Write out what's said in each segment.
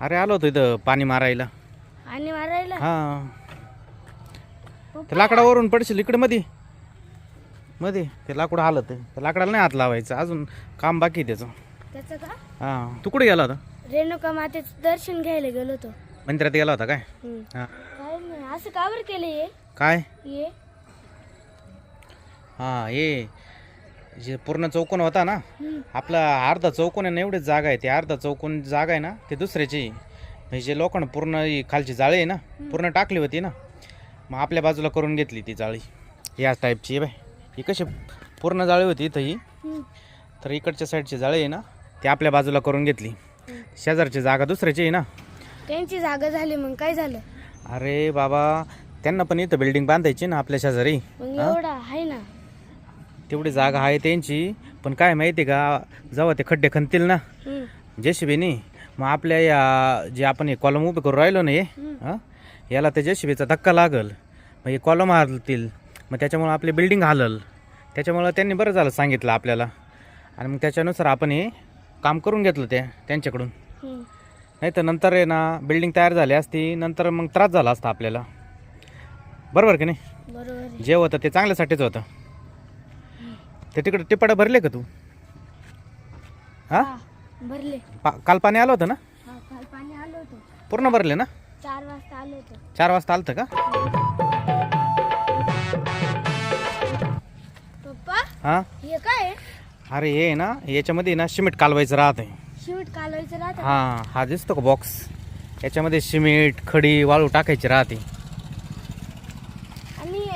अरे आलो होतो इथं पाणी मारायला. आणि मारायला? हा. ते लाकडावरून पडशील इकडे मध्ये मध्ये ते लाकूड हालत आहे. त्या लाकडाला नाही हात लावायचं. अजून काम बाकी आहे त्याचं. त्याचं का? हा. तू कुठे गेला होता? रेणुका मातेचं दर्शन घ्यायला गेलो होतो. मंदिरात गेला होता काय? हम्म. हा. काय नाही. असं का बरं केलं हे? काय? ये. हा हे जे पूर्ण चौकोन होता ना. आपला अर्धा चौकोन आहे ना एवढीच जागा आहे ते अर्धा चौकोन जागा आहे ना ते दुसऱ्याची आहे. म्हणजे जे लोखंड पूर्ण ही खालची जाळी आहे ना पूर्ण टाकली होती ना मग आपल्या बाजूला करून घेतली ती जाळी या टाईपची आहे बाय ही कशी पूर्ण जाळी होती इथं ही हम्म. तर इकडच्या साईडची जाळी आहे ना ती आपल्या बाजूला करून घेतली शेजारची जागा दुसऱ्याची आहे ना त्यांची जागा झाली मग काय झालं अरे बाबा त्यांना पण इथं बिल्डिंग बांधायची ना आपल्या शेजारी मग एवढा तेवढी जागा आहे त्यांची. पण काय माहिती आहे का जेव्हा ते खड्डे खणतील ना. जेसीबीनी मग आपल्या या जे आपण हे कॉलम उभे करून राहिलो ना हे हं? याला त्या जेसीबीचा धक्का लागल. मग हे कॉलम हलतील. मग त्याच्यामुळं आपली बिल्डिंग हलल. त्याच्यामुळं त्यांनी बरं झालं सांगितलं आपल्याला. आणि मग त्याच्यानुसार आपण हे काम करून घेतलं ते त्यांच्याकडून. हम्म. नाही तर नंतर आहे ना बिल्डिंग तयार झाली असती नंतर मग त्रास झाला असता आपल्याला. बरोबर की नाही? बरोबर आहे. जे होतं ते चांगल्यासाठीच होतं. ते तिकडे टिपाडं भरले का तू? हा? हा भरले. पा काल पाणी आलं होतं ना? हा काल पाणी आलं होतं. पूर्ण भरले ना? चार वाजता आलं होतं. चार वाजता आलतं का? पप्पा हा? हे काय? आहे? अरे हे ना याच्यामध्ये ना सिमेंट कालवायचं राहत आहे शिवट कालवायचं राहतं हा हा दिसतो का बॉक्स याच्यामध्ये सिमेंट खडी वाळू टाकायची राहते. आणि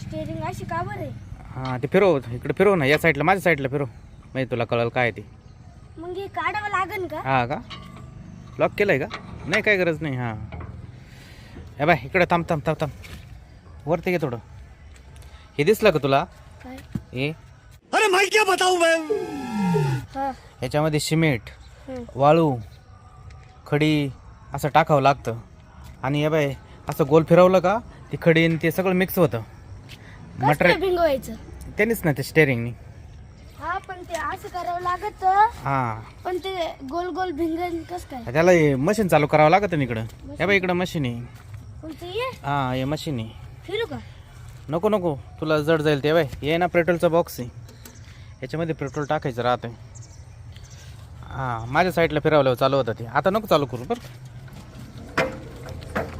स्टेरिंग अशी का बरं आहे? हा ते फिरव इकडे फिरव ना या साईडला माझ्या साईडला फिरव. म्हणजे तुला कळलं काय ते. मग हे काढावं लागन का? हा का? लॉक केलंय का? नाही काय गरज नाही हा. हे बाय इकडे थांब थांब थांब थांब. वरती घे थोडं. हे दिसलं का तुला? काय? हे. हा. याच्यामध्ये सिमेंट हम्म. वाळू खडी असं टाकावं लागतं. आणि हे बाय असं गोल फिरवलं का ती खडी आणि ते सगळं मिक्स होतं. कसं काय मटेरियल भिंगवायचं? त्यांनीच ना ते स्टेअरिंगनी हा पण ते असं करावं लागत. हां. पण ते गोल गोल भिंगन कस काय? त्याला हे मशीन चालू करावं लागतं ना इकडं. हे बाय इकडं मशीन आहे. ये. हां हे मशीन आहे. फिरू का? नको नको. तुला जड जाईल ते बाय. हे ना पेट्रोलचा बॉक्स आहे. याच्यामध्ये पेट्रोल टाकायचं राहतं हां माझ्या साईडला फिरवल्यावर चालू होतं ते. आता नको चालू करू बरं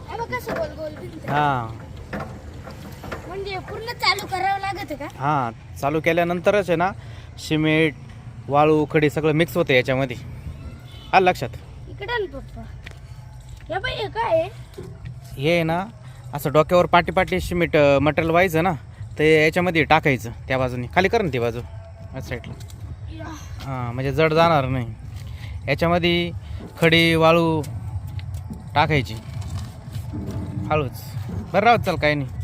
हे बघ कसं गोल गोल भिंगत हां. म्हणजे पूर्ण चालू करावं लागत का? हां चालू केल्यानंतरच आहे ना सिमेंट वाळू खडी सगळं मिक्स होतं याच्यामध्ये. आलं लक्षात? इकडे ना पप्पा हे बाई हे काय आहे? हे आहे ना असं डोक्यावर पाटी पाटी सिमेंट मटेरियल व्हायचं ना ते याच्यामध्ये टाकायचं त्या बाजूने. खाली कर ना ती बाजू या साईडला या. हां म्हणजे जड जाणार नाही. याच्यामध्ये खडी वाळू टाकायची. हळूच. बरं राहत चाल काय नाही.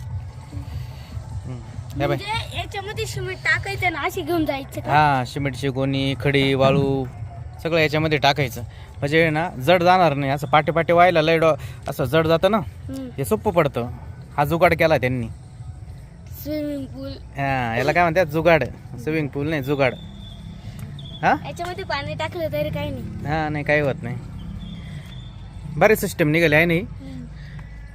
हं. बाय. म्हणजे याच्यामध्ये सिमेंट टाकायचं ना अशी घेऊन जायचं का? हां सिमेंटची गोणी खडी वाळू सगळं याच्यामध्ये टाकायचं. म्हणजे ना जड जाणार नाही. असं पाटे पाटे व्हायला लय डो असं जड जातं ना हम्म. हे सोपं पडतं. हा जुगाड केला त्यांनी. स्विमिंग पूल हां याला काय म्हणतात? जुगाड. स्विमिंग पूल नाही जुगाड. हां? याच्यामध्ये पाणी टाकलं तरी काही नाही. हां नाही काही होत नाही. बरेच सिस्टम निघाले आहे नाही.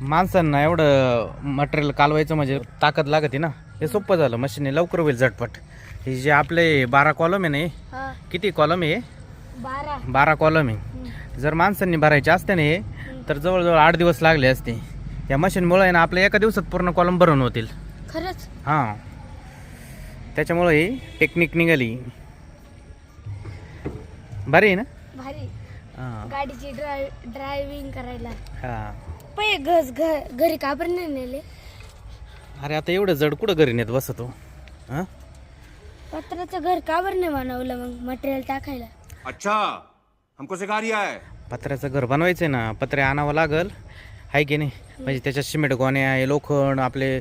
माणसांना एवढं मटेरियल कालवायचं म्हणजे ताकद लागते ना. हे सोपं झालं मशीनने लवकर होईल झटपट. हे जे आपले बारा कॉलम आहे ना हे, किती कॉलम आहे हे? बारा. बारा कॉलम आहे. जर माणसांनी भरायचे असते ना हे तर जवळजवळ आठ दिवस लागले असते. या मशीनमुळे आहे ना आपल्या एका दिवसात पूर्ण कॉलम भरून होतील. खरंच? हां. त्याच्यामुळं ही टेक्निक निघाली. बरी आहे ना? भारी. हां. गाडीची ड्राय ड्रायव्हिंग करायला. हां. पै घस घ- घरी का बरं नाही नेले? अरे आता एवढं जड कुठं घरी नेत बसतो? हां? पत्राचं घर का बरं नाही बनवलं मग मटेरियल टाकायला? अच्छा हमको सिखा रिया है। पत्र्याचं घर बनवायचं आहे ना पत्रे आणावं लागल. आहे की नाही? म्हणजे त्याच्यात सिमेंट गोण्या हे लोखंड आपले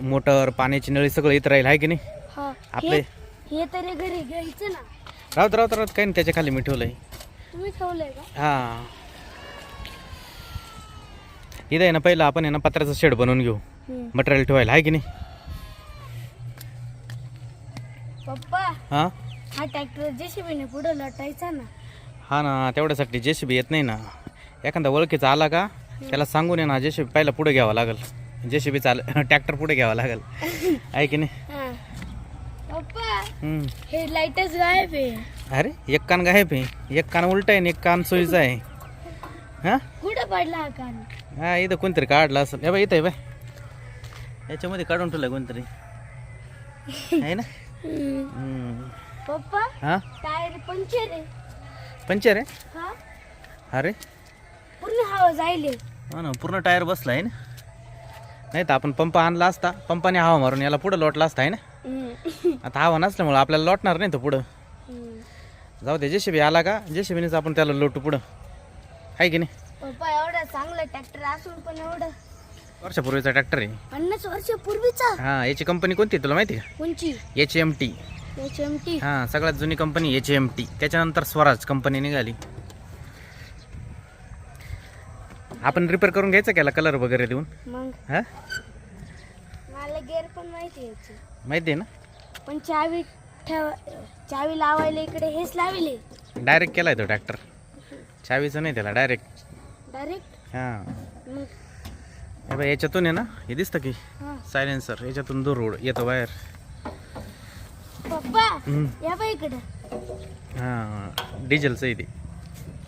मोटर पाण्याची नळी सगळं इथं राहील आहे की नाही? हा आपले हे- हे तरी घरी घ्यायचं ना. राहत राहत राहत काही नाही त्याच्याखाली मी ठेवलंय. तुम्ही ठेवलंय का? हां. इथं आहे ना पहिलं आपण आहे ना पत्र्याचं शेड बनवून घेऊ. मटेरियल ठेवायला आहे की नाही? पप्पा हां? हा ट्रॅक्टर जेसीबीने पुढे लटायचा ना. हा ना तेवढ्यासाठी जे सी बी येत नाही ना. एखादा ओळखीचा आला का त्याला सांगून ये ना जेशी पहिला पुढे घ्यावं लागल. जेशी बी चाल ट्रॅक्टर पुढे घ्यावा लागल. आहे की नाही? हा. पप्पा हम्म. हे लाईटच गायब आहे. अरे एक कान गायब आहे. एक कान उलट आहे आणि एक कान सोयीचा आहे. हा? कुठं पडला हा कान? हा इथं कोणतरी काढलं असेल. हे बाई इथं आहे बाय याच्यामध्ये काढून ठेवलं कोणतरी. आहे ना? हम्म. पप्पा हा? टायर पंक्चर आहे. पंचर आहे? हा? अरे. पूर्ण हवा जाईल हा ना पूर्ण टायर बसला आहे ना? नाही तर आपण पंप आणला असता पंपाने हवा मारून याला पुढं लोटला असता आहे ना? आता हवा नसल्यामुळं आपल्याला लोटणार नाही तो पुढं. जाऊ दे जेसीबी आला का? जेसीबीनेच आपण त्याला लोटू पुढं. आहे की नाही? पप्पा एवढा चांगला ट्रॅक्टर असून पण एवढं. वर्षापूर्वीचा ट्रॅक्टर आहे. पन्नास वर्षापूर्वीचा? हा याची कंपनी कोणती आहे तुला माहिती आहे? कोणची? का H M T H M T हां सगळ्यात जुनी कंपनी एच एम टी त्याच्यानंतर स्वराज कंपनी निघाली. आपण रिपेअर करून घ्यायचं केला कलर वगैरे देऊन? मग. हा? मला गेअर पण माहिती आहे याची. माहिती आहे ना? पण चावी ठेवा चावी लावायला इकडे हेच लावले. डायरेक्ट केलाय तो ट्रॅक्टर चावीचं नाही त्याला डायरेक्ट डायरेक्ट हां. हे बघ याच्यातून आहे ना हे दिसतं की हा. सायलेन्सर याच्यातून दूर रोड येतो बाहेर. पप्पा हम्म. या बा इकडं. हां डिझेलचं आहे ते.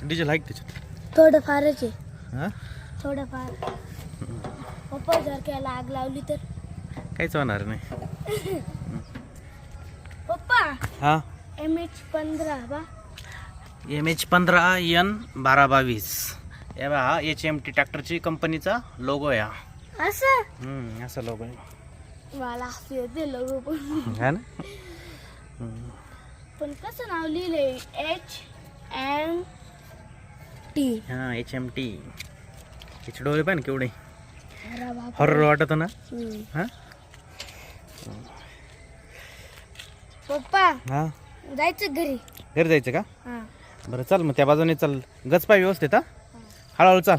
डिझेल आहे का त्याच्यात? थोडं फारच आहे. हां? थोडं फार पप्पा जर त्याला आग लावली तर. काहीच होणार नाही. पप्पा हां? एम एच पंधरा बा. एम एच पंधरा एन बारा बावीस. हे बा हा एच एम टी ट्रॅक्टरची कंपनीचा लोगो आहे हा. असं? हम्म, असा लोगो आहे. मला हसू येते लोक पण. हा ना? पण कसं नाव लिहिले एच एम टी हां एच एम टी याचे डोळे पण केवढे. अरे बाप हॉरर वाटत ना? हम्म. हां? पप्पा हां? जायचं घरी. घरी जायचं का? हा. बरं चल मग त्या बाजूने चल. गचपाय व्यवस्थित हा? हळूहळू चाल